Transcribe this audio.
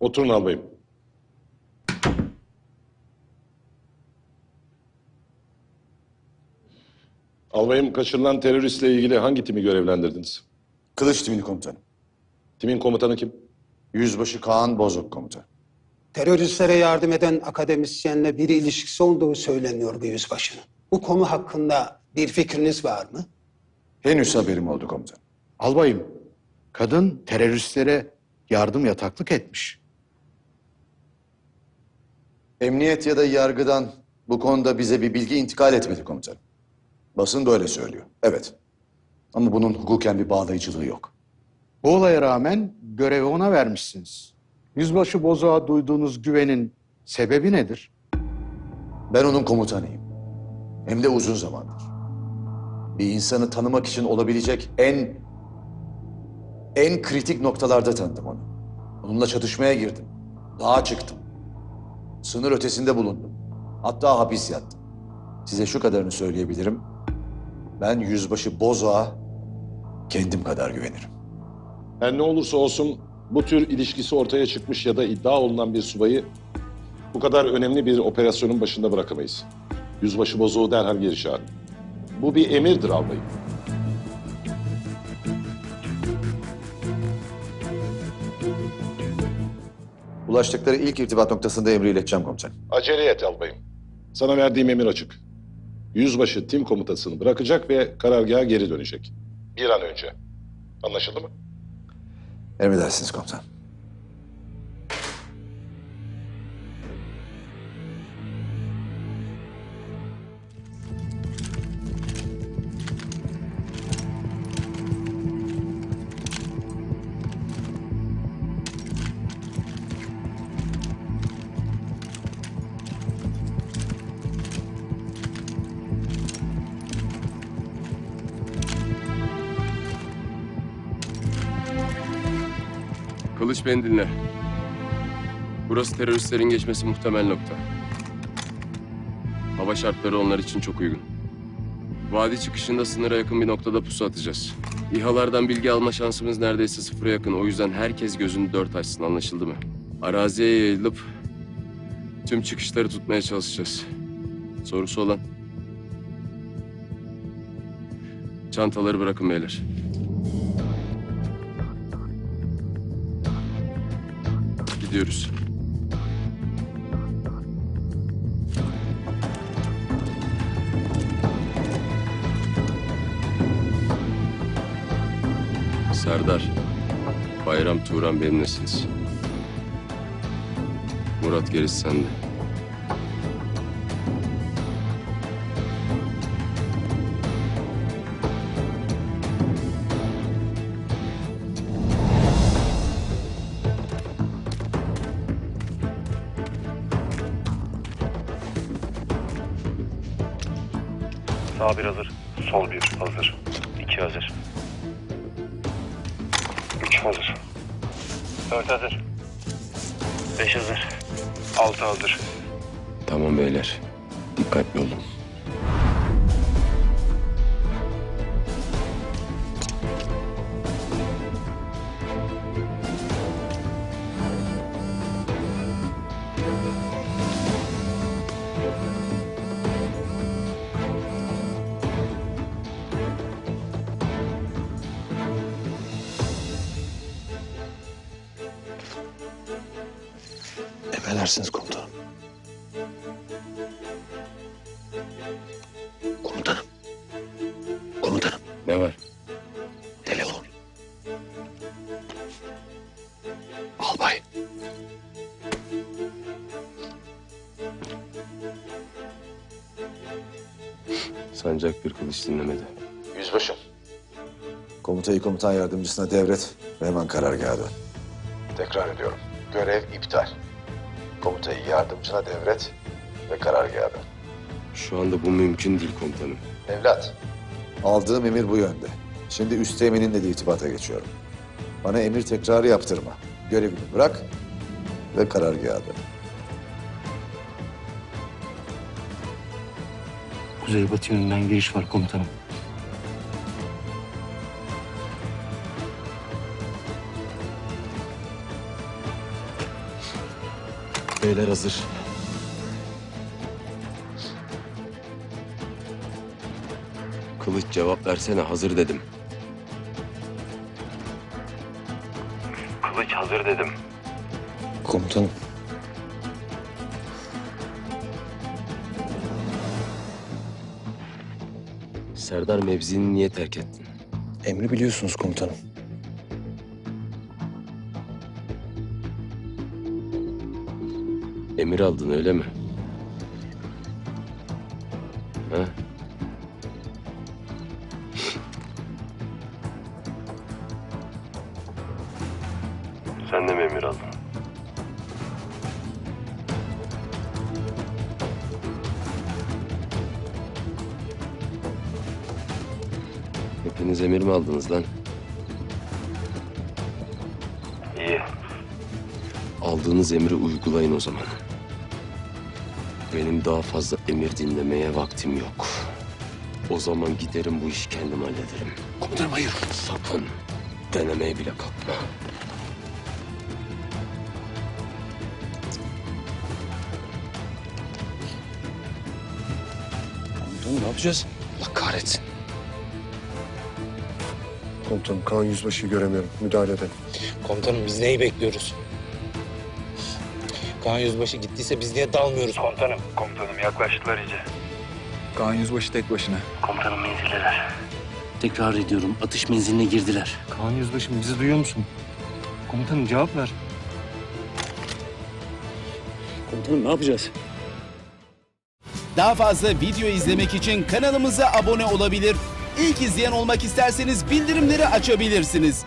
Oturun albayım. Albayım kaçırılan teröristle ilgili hangi timi görevlendirdiniz? Kılıç timini komutanım. Timin komutanı kim? Yüzbaşı Kaan Bozok komutan. Teröristlere yardım eden akademisyenle bir ilişkisi olduğu söyleniyor bu yüzbaşının. Bu konu hakkında bir fikriniz var mı? Henüz haberim oldu komutan. Albayım, kadın teröristlere yardım yataklık etmiş. Emniyet ya da yargıdan bu konuda bize bir bilgi intikal etmedi komutanım. Basın da öyle söylüyor. Evet. Ama bunun hukuken bir bağlayıcılığı yok. Bu olaya rağmen görevi ona vermişsiniz. Yüzbaşı Bozoğa duyduğunuz güvenin sebebi nedir? Ben onun komutanıyım. Hem de uzun zamandır. Bir insanı tanımak için olabilecek en en kritik noktalarda tanıdım onu. Onunla çatışmaya girdim. Dağa çıktım. Sınır ötesinde bulundum. Hatta hapis yattım. Size şu kadarını söyleyebilirim. Ben yüzbaşı Bozoğa kendim kadar güvenirim. Her ne olursa olsun bu tür ilişkisi ortaya çıkmış ya da iddia olunan bir subayı bu kadar önemli bir operasyonun başında bırakamayız. Yüzbaşı bozuğu derhal geri çağırın. Bu bir emirdir albayım. Ulaştıkları ilk irtibat noktasında emri ileteceğim komutanım. Acele et albayım. Sana verdiğim emir açık. Yüzbaşı tim komutasını bırakacak ve karargaha geri dönecek. Bir an önce. Anlaşıldı mı? Emredersiniz komutan. Kılıç beni dinle. Burası teröristlerin geçmesi muhtemel nokta. Hava şartları onlar için çok uygun. Vadi çıkışında sınıra yakın bir noktada pusu atacağız. İHA'lardan bilgi alma şansımız neredeyse sıfıra yakın. O yüzden herkes gözünü dört açsın anlaşıldı mı? Araziye yayılıp tüm çıkışları tutmaya çalışacağız. Sorusu olan? Çantaları bırakın beyler. Gidiyoruz. Serdar, Bayram Turan benimlesiniz. Murat gerisi sende. Sağ bir hazır. Sol bir hazır. İki hazır. Üç hazır. Dört hazır. Beş hazır. Altı hazır. Tamam beyler. Dikkatli olun. Emredersiniz komutanım. Komutanım. Komutanım. Ne var? Telefon. Albay. Sancak bir kılıç dinlemedi. Yüzbaşım. Komutayı komutan yardımcısına devret ve hemen karargaha dön. Tekrar ediyorum. Görev iptal. Komutayı yardımcına devret ve karargaha dön. Şu anda bu mümkün değil komutanım. Evlat. Aldığım emir bu yönde. Şimdi üsteğmeninle de irtibata geçiyorum. Bana emir tekrarı yaptırma. Görevini bırak ve karargaha dön. Kuzeybatı yönünden giriş var komutanım. Beyler hazır. Kılıç cevap versene hazır dedim. Kılıç hazır dedim. Komutanım. Serdar mevzini niye terk ettin? Emri biliyorsunuz komutanım. Emir aldın öyle mi? Ha? Sen de mi emir aldın? Hepiniz emir mi aldınız lan? İyi. Aldığınız emri uygulayın o zaman. Benim daha fazla emir dinlemeye vaktim yok. O zaman giderim bu işi kendim hallederim. Komutanım hayır. Sakın denemeye bile kalkma. Komutanım ne yapacağız? Allah kahretsin. Komutanım Kaan Yüzbaşı'yı göremiyorum. Müdahale edin. Komutanım biz neyi bekliyoruz? Kaan Yüzbaşı gittiyse biz niye dalmıyoruz? Komutanım. Komutanım yaklaştılar iyice. Kaan Yüzbaşı tek başına. Komutanım menzildeler. Tekrar ediyorum atış menziline girdiler. Kaan Yüzbaşım bizi duyuyor musun? Komutanım cevap ver. Komutanım ne yapacağız? Daha fazla video izlemek için kanalımıza abone olabilir. İlk izleyen olmak isterseniz bildirimleri açabilirsiniz.